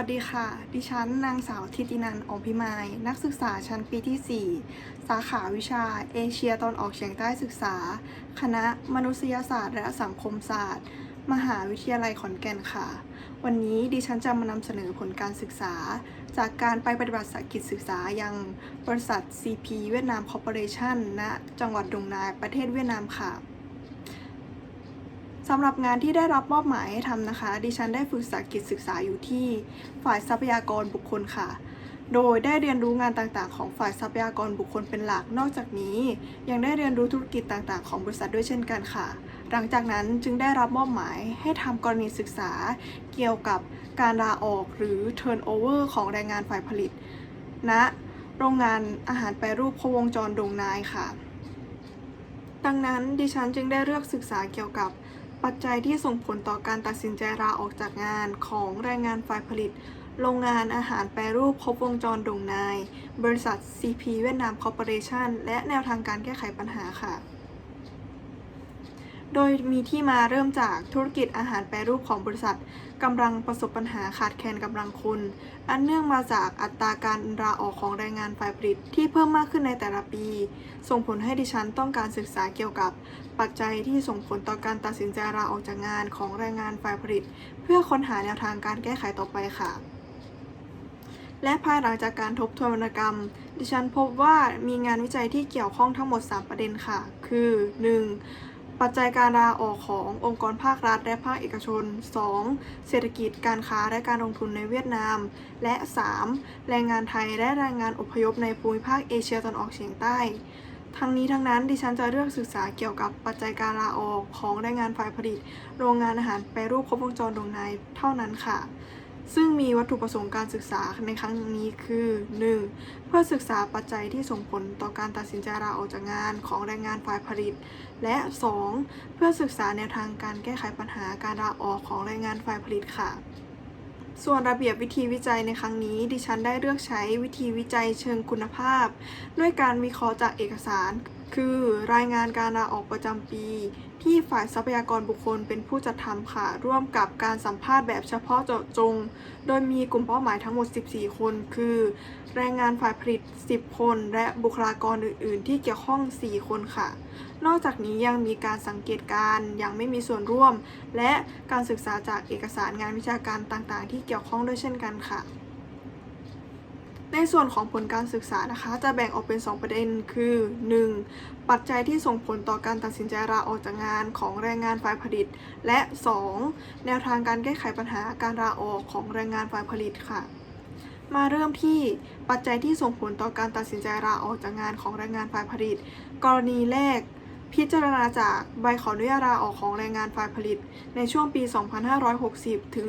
วัสดีค่ะ ดิฉันนางสาวทิตินันท์อองพิมาย นักศึกษาชั้นปีที่ 4 สาขาวิชาเอเชียตอนออกเฉียงใต้ศึกษา คณะมนุษยศาสตร์และสังคมศาสตร์ มหาวิทยาลัยขอนแก่นค่ะ วันนี้ดิฉันจะมานำเสนอผลการศึกษา จากการไปปฏิบัติกิจศึกษายังบริษัท CP เวียดนามคอร์ปอเรชั่นณจังหวัดดงนายประเทศเวียดนามค่ะ สำหรับงานที่ได้รับมอบหมายให้ทำนะคะ ดิฉันได้ฝึกษากิจศึกษาอยู่ที่ฝ่ายทรัพยากรบุคคลค่ะ โดยได้เรียนรู้งานต่างๆ ของฝ่ายทรัพยากรบุคคลเป็นหลัก นอกจากนี้ ยังได้เรียนรู้ธุรกิจต่างๆ ของบริษัทด้วยเช่นกันค่ะ หลังจากนั้นจึงได้รับมอบหมายให้ทำกรณีศึกษา เกี่ยวกับการลาออกหรือ turnover ของแรงงานฝ่ายผลิตณโรงงานอาหารแปรรูปควงจรดงนายค่ะ ดังนั้นดิฉันจึงได้เลือกศึกษาเกี่ยวกับ ปัจจัยที่ส่งผลต่อการตัดสินใจลาออกจากงานของแรงงานฝ่ายผลิต โรงงานอาหารแปรรูปครบวงจรดงนาย บริษัท CP เวียดนามคอร์ปอเรชันและแนวทางการแก้ไขปัญหาค่ะ โดยมีที่มาเริ่มจากธุรกิจอาหารแปรรูปของบริษัทกำลังประสบปัญหาขาดแคลนกำลังคน อันเนื่องมาจากอัตราการลาออกของแรงงานฝ่ายผลิตที่เพิ่มมากขึ้นในแต่ละปี ส่งผลให้ดิฉันต้องการศึกษาเกี่ยวกับ ปัจจัยที่ส่งผลต่อการตัดสินใจลาออกจากงานของแรงงานฝ่ายผลิต เพื่อค้นหาแนวทางการแก้ไขต่อไปค่ะและภายหลังจากการทบทวนวรรณกรรม ดิฉันพบว่ามีงานวิจัยที่เกี่ยวข้องทั้งหมด 3 ประเด็นค่ะ คือ 1. ปัจจัยการลาออกขององค์กรภาครัฐและภาคเอกชน 2. เศรษฐกิจการค้าและการลงทุนในเวียดนาม และ 3. แรงงานไทยและแรงงานอพยพในภูมิภาคเอเชียตะวันออกเฉียงใต้ ทั้งนี้ทั้งนั้นดิฉันจะเลือกศึกษาเกี่ยวกับปัจจัยการลาออกของแรงงานฝ่ายผลิต โรงงานอาหารแปรรูปครบวงจรดงนายเท่านั้นค่ะ ซึ่งมีวัตถุประสงค์การศึกษาในครั้งนี้คือ 1. เพื่อศึกษาปัจจัยที่ส่งผลต่อการตัดสินใจลาออกจากงานของแรงงานฝ่ายผลิต และ 2. เพื่อศึกษาแนวทางการแก้ไขปัญหาการลาออกของแรงงานฝ่ายผลิตค่ะ ส่วนระเบียบวิธีวิจัยในครั้งนี้ ดิฉันได้เลือกใช้วิธีวิจัยเชิงคุณภาพ ด้วยการวิเคราะห์จากเอกสาร คือ รายงานการลาออกประจำปี ที่ฝ่ายทรัพยากรบุคคลเป็นผู้จัดทำค่ะ ร่วมกับการสัมภาษณ์แบบเฉพาะเจาะจง โดยมีกลุ่มเป้าหมายทั้งหมด 14 คน คือ แรงงานฝ่ายผลิต 10 คน และบุคลากรอื่น ๆ ที่เกี่ยวข้อง 4 คนค่ะ นอกจากนี้ยังมีการสังเกตการณ์ยังไม่มีส่วนร่วม และการศึกษาจากเอกสารงานวิชาการต่าง ๆ ที่เกี่ยวข้องด้วยเช่นกันค่ะ ในส่วนของผลการศึกษานะคะ จะแบ่งออกเป็น 2 ประเด็นคือ 1. ปัจจัยที่ส่งผลต่อการตัดสินใจลาออกจากงานของแรงงานฝ่ายผลิต และ 2. แนวทางการแก้ไขปัญหาการลาออกของแรงงานฝ่ายผลิตค่ะ มาเริ่มที่ปัจจัยที่ส่งผลต่อการตัดสินใจลาออกจากงานของแรงงานฝ่ายผลิต กรณีแรก พิจารณาจากใบขออนุญาตลาออกของแรงงานฝ่ายผลิต ในช่วงปี 2560 ถึง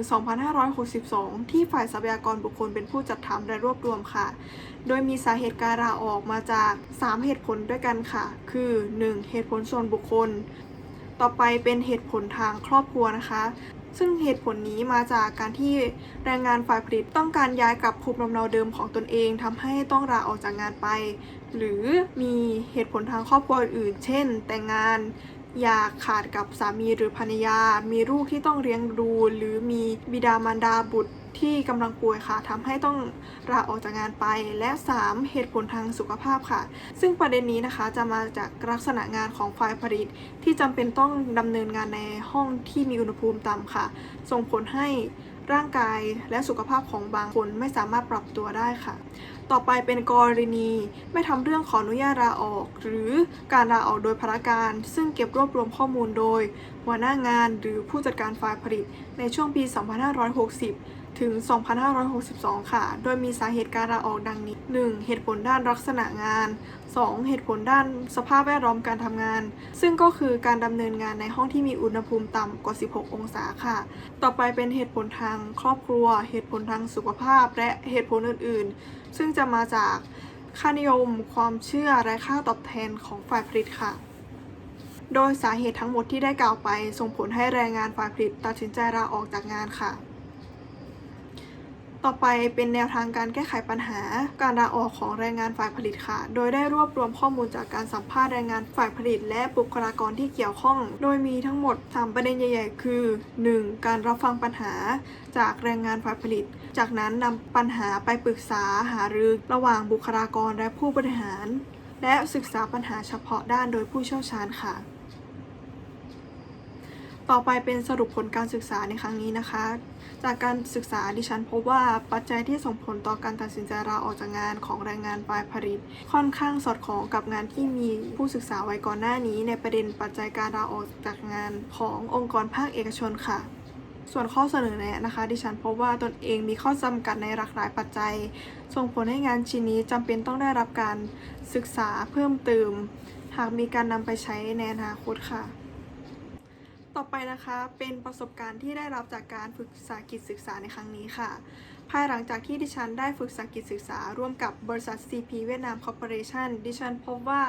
2562 ที่ฝ่ายทรัพยากรบุคคลเป็นผู้จัดทำและรวบรวมค่ะ โดยมีสาเหตุการลาออกมาจาก 3 เหตุผลด้วยกันค่ะ คือ 1. เหตุผลส่วนบุคคล ต่อไปเป็นเหตุผลทางครอบครัวนะคะ ซึ่งเหตุผลนี้มาจากการที่แรงงานฝ่ายผลิตต้องการย้ายกลับภูมิลำเนาเดิมของตนเองทำให้ต้องลาออกจากงานไป หรือมีเหตุผลทางครอบครัวอื่น เช่น แต่งงานอยากขาดกับสามีหรือภรรยา มีลูกที่ต้องเลี้ยงดู หรือมีบิดามารดาบุตร ที่กำลังป่วยค่ะทำให้ต้องลาออกจากงานไป และ 3. เหตุผลทางสุขภาพค่ะ ซึ่งประเด็นนี้นะคะจะมาจากลักษณะงานของฝ่ายผลิต ที่จำเป็นต้องดำเนินงานในห้องที่มีอุณหภูมิต่ำค่ะ ส่งผลให้ร่างกายและสุขภาพของบางคนไม่สามารถปรับตัวได้ค่ะ ต่อไปเป็นกรณีไม่ทำเรื่องขออนุญาตลาออก หรือการลาออกโดยพนักการ ซึ่งเก็บรวบรวมข้อมูลโดยหัวหน้างานหรือผู้จัดการฝ่ายผลิตในช่วงปี 2560 ถึง 2562 ค่ะ โดยมีสาเหตุการลาออกดังนี้ 1. เหตุผลด้านลักษณะงาน 2. เหตุผลด้านสภาพแวดล้อมการทำงาน ซึ่งก็คือการดำเนินงานในห้องที่มีอุณหภูมิต่ำกว่า 16 องศาค่ะ ต่อไปเป็นเหตุผลทางครอบครัว เหตุผลทางสุขภาพ และเหตุผลอื่น ๆ ซึ่งจะมาจากค่านิยม ความเชื่อ และค่าตอบแทนของฝ่ายผลิตค่ะ โดยสาเหตุทั้งหมดที่ได้กล่าวไป ส่งผลให้แรงงานฝ่ายผลิตตัดสินใจลาออกจากงานค่ะ ต่อไปเป็นแนวทางการแก้ไขปัญหา การลาออกของแรงงานฝ่ายผลิตค่ะ โดยได้รวบรวมข้อมูลจากการสัมภาษณ์แรงงานฝ่ายผลิต และบุคลากรที่เกี่ยวข้อง โดยมีทั้งหมด 3 ประเด็นใหญ่ๆ คือ 1. การรับฟังปัญหาจากแรงงานฝ่ายผลิต จากนั้นนำปัญหาไปปรึกษาหารือระหว่างบุคลากรและผู้บริหาร และศึกษาปัญหาเฉพาะด้านโดยผู้เชี่ยวชาญค่ะ ต่อไปเป็นสรุปผลการศึกษาในครั้งนี้นะคะ จากการศึกษาดิฉันพบว่าปัจจัยที่ส่งผลต่อการตัดสินใจลาออกจากงานของแรงงานฝ่ายผลิต ค่อนข้างสอดคล้องกับงานที่มีผู้ศึกษาไว้ก่อนหน้านี้ ในประเด็นปัจจัยการลาออกจากงานขององค์กรภาคเอกชนค่ะส่วนข้อเสนอแนะนะคะ ดิฉันพบว่าตนเองมีข้อจำกัดในหลากหลายปัจจัย ส่งผลให้งานชิ้นนี้จำเป็นต้องได้รับการศึกษาเพิ่มเติม หากมีการนำไปใช้ในอนาคตค่ะ ต่อไปนะคะเป็นประสบการณ์ที่ได้รับจากการฝึกษากิจศึกษาในครั้งนี้ค่ะ ภายหลังจากที่ดิฉันได้ฝึกษากิจศึกษา ร่วมกับบริษัท CP เวียดนามคอร์ปอเรชันดิฉันพบว่า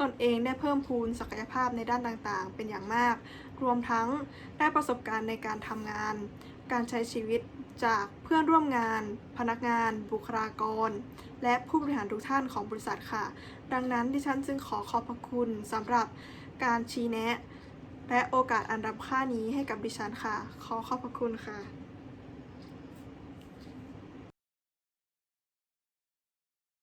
ตนเองได้เพิ่มพูนศักยภาพในด้านต่างๆ เป็นอย่างมาก รวมทั้งได้ประสบการณ์ในการทำงาน การใช้ชีวิตจากเพื่อนร่วมงาน พนักงาน บุคลากร และผู้บริหารทุกท่านของบริษัทค่ะ ดังนั้นดิฉันจึงขอขอบพระคุณสำหรับการชี้แนะ และโอกาสอันรับค่านี้ให้กับดิฉันค่ะ ขอขอบพระคุณค่ะ